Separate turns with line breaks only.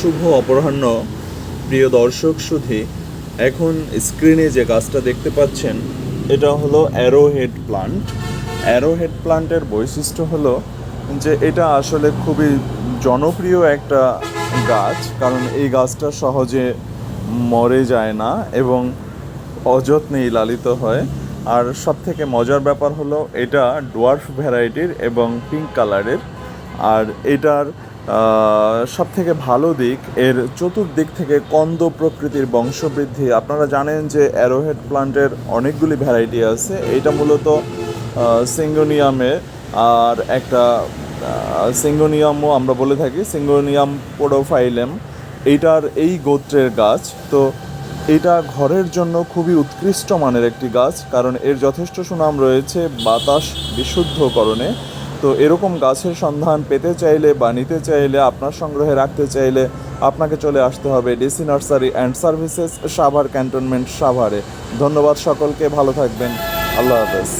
শুভ, অপরাহ্ন। প্রিয় দর্শক সুধি, এখন স্ক্রিনে যে গাছটা দেখতে পাচ্ছেন, এটা হলো অ্যারোহেড প্লান্ট অ্যারোহেড প্লান্টের বৈশিষ্ট্য হলো যে এটা আসলে খুবই জনপ্রিয় একটা গাছ, কারণ এই গাছটা সহজে মরে যায় না এবং অযত্নেই লালিত হয়। আর সব থেকে মজার ব্যাপার হলো, এটা ডোয়ার্ফ ভ্যারাইটির এবং পিঙ্ক কালারের আর এটার সব থেকে ভালো দিক, এর চতুর্দিক থেকে কন্দ প্রকৃতির বংশবৃদ্ধি। আপনারা জানেন যে অ্যারোহেড প্লান্টের অনেকগুলি ভ্যারাইটি আছে। এটা মূলত সিঙ্গোনিয়ামে, আর একটা সিঙ্গোনিয়ামও আমরা বলে থাকি, সিঙ্গোনিয়াম পোডোফাইলেম। এইটার এই গোত্রের গাছ, তো এটা ঘরের জন্য খুবই উৎকৃষ্ট মানের একটি গাছ, কারণ এর যথেষ্ট সুনাম রয়েছে বাতাস বিশুদ্ধকরণে। তো এরকম গাছের সন্ধান পেতে চাইলে বা নিতে চাইলে, আপনার সংগ্রহে রাখতে চাইলে আপনাকে চলে আসতে হবে DC nursery and services Savar cantonment সাভারে। ধন্যবাদ সকলকে, ভালো থাকবেন। আল্লাহ হাফেজ।